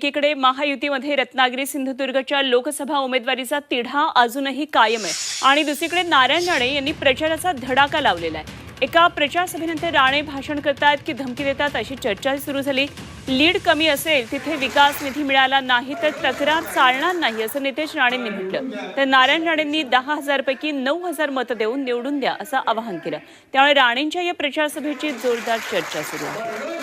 एकीकडे महायुतीमध्ये रत्नागिरी सिंधुदुर्गच्या लोकसभा उमेदवारीचा तिढा अजूनही कायम आहे. आणि दुसरीकडे नारायण राणे यांनी प्रचाराचा धडाका लावलेला आहे. एका प्रचार सभेनंतर राणे भाषण करतात की धमकी देतात अशी चर्चा सुरू झाली. लीड कमी असेल तिथे विकास निधी मिळाला नाही तर तक्रार चालणार नाही असं नितेश राणेंनी म्हटलं. तर नारायण राणेंनी दहा हजारपैकी नऊ हजार मतं देऊन निवडून द्या असं आवाहन केलं. त्यामुळे राणेंच्या या प्रचार सभेची जोरदार चर्चा सुरू आहे.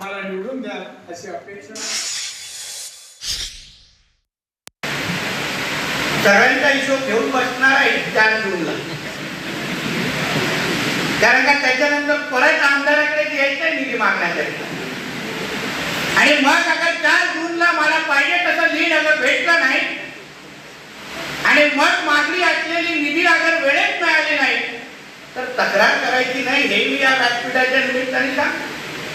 मला निवडून द्या अशी अपेक्षा सगळ्यांचा हिशोब घेऊन बसणार आहे चार जूनला कारण का त्याच्यानंतर परत आमदाराकडे यायचं निधी मागण्यासाठी. आणि मग अगर चार जूनला मला पाहिजे तसं लीड अगर भेटलं नाही आणि मग मागणी असलेली निधी अगर वेळेत मिळाली नाही तर तक्रार करायची नाही हे मी या व्यासपीठाच्या निमित्ताने सांग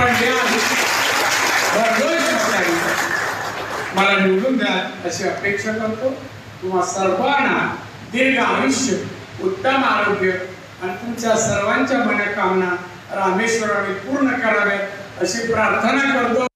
आपण मला निवडून द्या अशी अपेक्षा करतो. तुम्हा सर्वांना दीर्घ आयुष्य उत्तम आरोग्य आणि तुमच्या सर्वांच्या मनोकामना रामेश्वराने पूर्ण कराव्यात अशी प्रार्थना करतो.